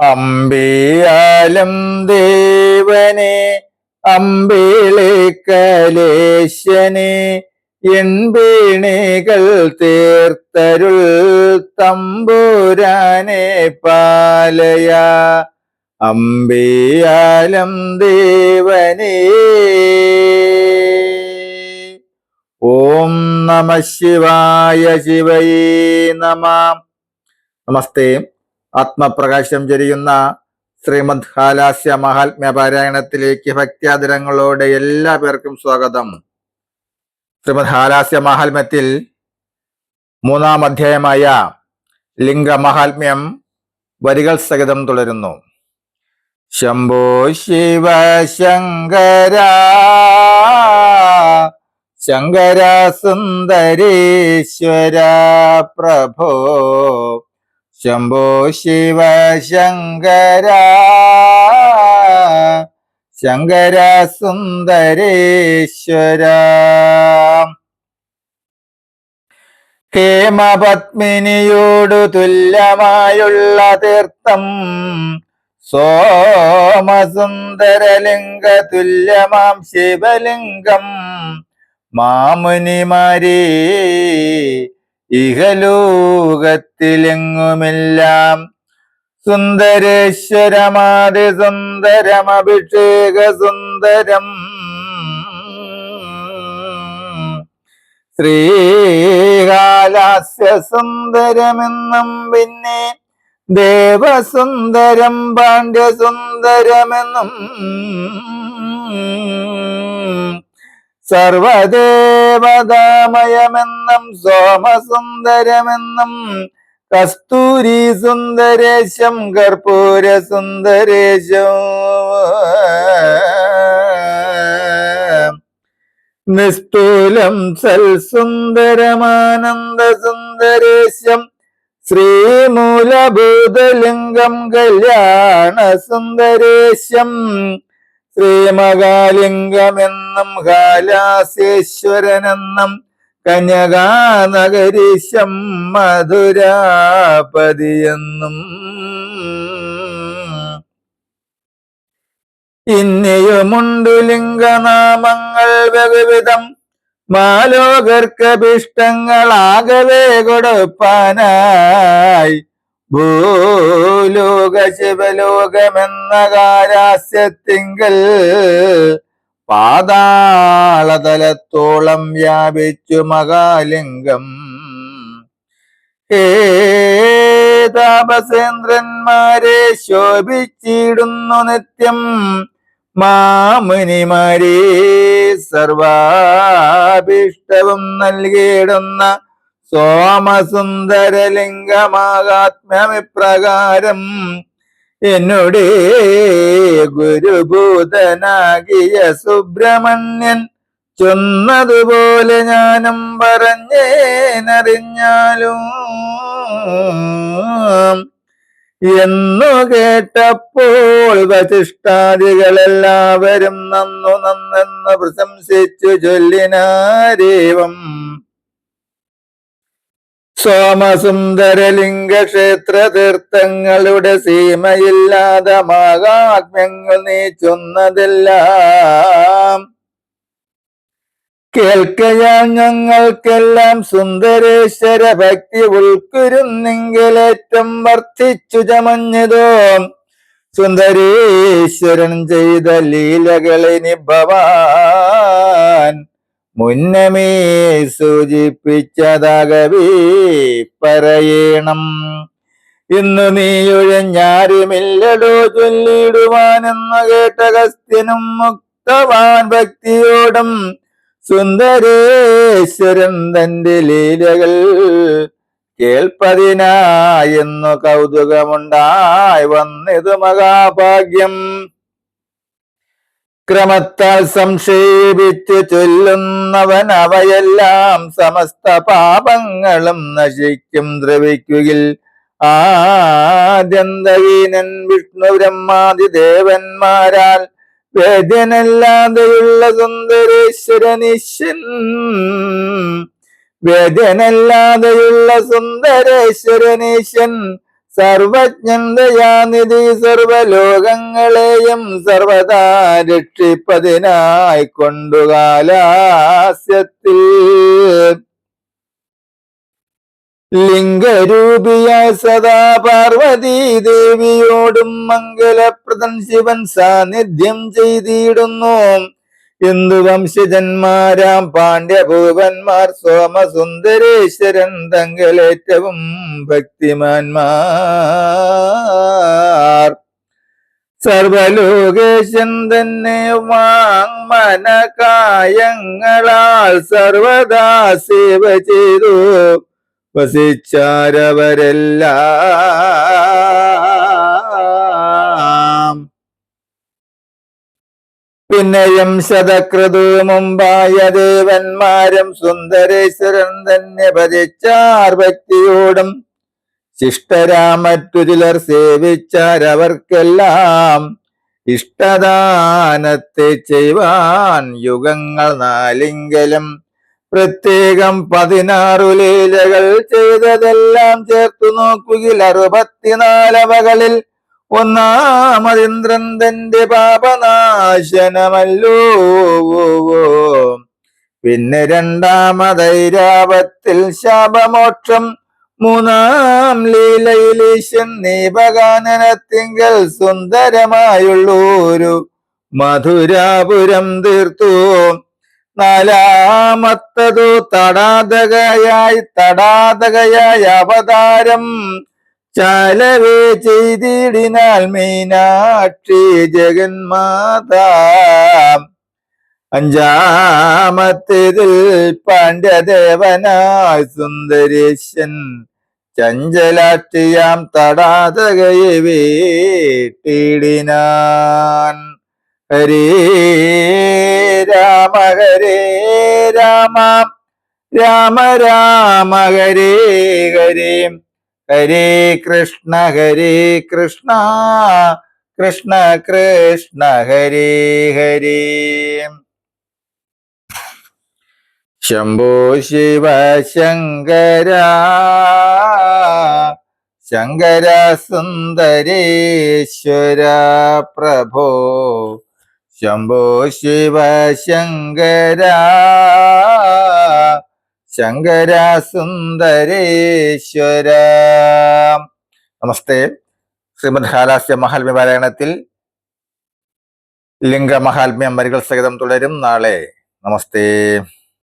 അമ്പിയാലം ദേവനെ അമ്പിളി കലേശനെ എൺപീണികൾ തീർത്തരുൾ തമ്പുരാനെ പാലയ. അമ്പിയാലം ദേവനേ. ഓം നമ ശിവായ ശിവയേ നമ. നമസ്തേ. ആത്മപ്രകാശം ചൊരിയുന്ന ശ്രീമദ് ഹാലാസ്യ മഹാത്മ്യ പാരായണത്തിലേക്ക് ഭക്ത്യാദരങ്ങളോടെ എല്ലാ പേർക്കും സ്വാഗതം. ശ്രീമദ് ഹാലാസ്യ മഹാത്മ്യത്തിൽ മൂന്നാം അധ്യായമായ ലിംഗ മഹാത്മ്യം വരികൾ സഹിതം തുടരുന്നു. ശംഭോ ശിവ ശങ്കര ശങ്കര സുന്ദരീശ്വര പ്രഭോ ശംഭോ ശിവ ശങ്കര ശങ്കര സുന്ദരേശ്വര. ഹേമപത്മിനിയോടു തുല്യമായുള്ള തീർത്ഥം സോമസുന്ദരലിംഗ തുല്യമാം ശിവലിംഗം മാമുനിമാരേ ഇഹലോകത്തിലെങ്ങുമെല്ലാം? സുന്ദരേശ്വരമാതി സുന്ദരം അഭിഷേക സുന്ദരം ശ്രീകാലാസ്യ സുന്ദരമെന്നും പിന്നെ ദേവസുന്ദരം പാണ്ഡ്യസുന്ദരമെന്നും സർവദേവതാമയമെന്നും സോമസുന്ദരമെന്നും കസ്തൂരി സുന്ദരേശം കർപ്പൂര സുന്ദരേശം നിസ്തൂലം സൽസുന്ദരമാനന്ദ സുന്ദരേശം ശ്രീമൂലഭൂതലിംഗം കല്യാണ സുന്ദരേശം ശ്രീമകാലിംഗമെന്നും കാലാസേശ്വരനെന്നും കന്യകാനഗരീശം മധുരാപതിയെന്നും. ഇന്നിയുമുണ്ടു ലിംഗനാമങ്ങൾ ബഹുവിധം മാലോകർക്കഭിഷ്ടങ്ങളാകവേ കൊടുപ്പാനായി. ഭൂലോക ശിവലോകമെന്ന കാരാസ്യത്തിങ്കൽ പാതാളതലത്തോളം വ്യാപിച്ചു മകാലിംഗം ഹേ ശോഭിച്ചിടുന്നു നിത്യം മാമുനിമാരെ സർവാഭീഷ്ടവും നൽകിയിടുന്ന സോമസുന്ദരലിംഗമാകാത്മ്യമിപ്രകാരം എന്നുടേ ഗുരുഭൂതനാകിയ സുബ്രഹ്മണ്യൻ ചൊന്നതുപോലെ ഞാനും പറഞ്ഞേനറിഞ്ഞാലും എന്നു കേട്ടപ്പോൾ വശിഷ്ടാദികളെല്ലാവരും നന്നു നന്നെന്ന് പ്രശംസിച്ചു ചൊല്ലിനാരേവം. സോമസുന്ദരലിംഗ ക്ഷേത്ര തീർത്ഥങ്ങളുടെ സീമയില്ലാതെ മഹാത്മ്യങ്ങൾ നീ ചൊന്നതെല്ലാം കേൾക്കയാൽ ഞങ്ങൾക്കെല്ലാം സുന്ദരേശ്വര ഭക്തി ഉൾക്കുരുന്നെങ്കിലേറ്റം വർദ്ധിച്ചു ചമഞ്ഞതോ. സുന്ദരേശ്വരൻ ചെയ്ത ലീലകളിനി ഭവാൻ മുന്നമേ സൂചിപ്പിച്ചതാകവേ പറയണം. ഇന്ന് നീയൊഴഞ്ഞാരുമില്ലടോ ചൊല്ലിടുവാനെന്ന് കേട്ട അഗസ്ത്യനും മുക്തവാൻ ഭക്തിയോടും സുന്ദരേശ്വരൻ തന്റെ ലീലകൾ കേൾപ്പതിനായെന്നു കൗതുകമുണ്ടായി വന്നിതു മഹാഭാഗ്യം. ക്രമത്താൽ സംക്ഷേപിച്ച് ചൊല്ലുന്നവൻ അവയെല്ലാം സമസ്ത പാപങ്ങളും നശിക്കും ദ്രവിക്കുകിൽ. ആദ്യന്തഹീനൻ വിഷ്ണു ബ്രഹ്മാതി ദേവന്മാരാൽ വേദ്യനല്ലാതെയുള്ള സുന്ദരേശ്വരനീശൻ വേദ്യനല്ലാതെയുള്ള സുന്ദരേശ്വരനീശൻ സർവജ്ഞൻ ദയാനിധി സർവലോകങ്ങളെയും സർവതാ രക്ഷിപ്പതിനായി കൊണ്ടുകാലാസ്യത്തിൽ. ലിംഗരൂപിയ സദാ പാർവതീ ദേവിയോടും മംഗലപ്രദൻ ശിവൻ സാന്നിധ്യം ചെയ്തിടുന്നു. എന്തു വംശജന്മാരാം പാണ്ഡ്യഭൂപന്മാർ സോമസുന്ദരേശ്വരൻ തങ്ങളേറ്റവും ഭക്തിമാന്മാർ. സർവലോകേശൻ തന്നെ വാങ്മനകായങ്ങളാൽ സർവദാ സേവ ചെയ്തു. വസിച്ചാരവരെല്ലാം പിന്നെയും ശതക്രതു മുമ്പായ ദേവന്മാരും സുന്ദരേശ്വരൻ തന്നെ ഭജിച്ചാർ ഭക്തിയോടും ശിഷ്ടരാ മറ്റു ചിലർ സേവിച്ചാരവർക്കെല്ലാം ഇഷ്ടദാനത്തെ ചെയ്യുവാൻ യുഗങ്ങൾ നാലിങ്കലും പ്രത്യേകം പതിനാറു ലീലകൾ ചെയ്തതെല്ലാം ചേർത്തു നോക്കുകിൽ അറുപത്തിനാലവകളിൽ ഒന്നാമതിന്ദ്രൻ തന്റെ പാപനാശനമല്ലോ. പിന്നെ രണ്ടാമതൈരാപത്തിൽ ശാപമോക്ഷം. മൂന്നാം ലീലയിലീശൻ നീപകാനനത്തിങ്കൽ സുന്ദരമായുള്ളൂരു മധുരാപുരം തീർത്തു. നാലാമത്തതു തടാതകയായി തടാതകയായ അവതാരം. ചാലവേ ചെയ്തിടിനാൽ മീനാക്ഷി ജഗന്മാതാ. അഞ്ചാമത്തേതിൽ പാണ്ഡ്യദേവനായ സുന്ദരേശൻ ചഞ്ചലാക്ഷിയാം തടാതകയെ വീട്ടിടിനാൻ. ഹരേ രാമ ഹരേ രാമ. രാമ രാമ ഹരേ ഹരേ. ഹരേ കൃഷ്ണ ഹരേ കൃഷ്ണ കൃഷ്ണ കൃഷ്ണ ഹരേ ഹരേ. ശംഭോ ശിവ ശങ്കര ശങ്കര സുന്ദരേശ്വര പ്രഭോ. ശംഭോ ശിവ ശങ്കര ശങ്കര സുന്ദരേശ്വര നമസ്തേ. ശ്രീമദ് ഹാലാസ്യ മഹാത്മ്യ പാരായണത്തിൽ ലിംഗ മഹാത്മ്യം വരികൾ സഹിതം തുടരും നാളെ. നമസ്തേ.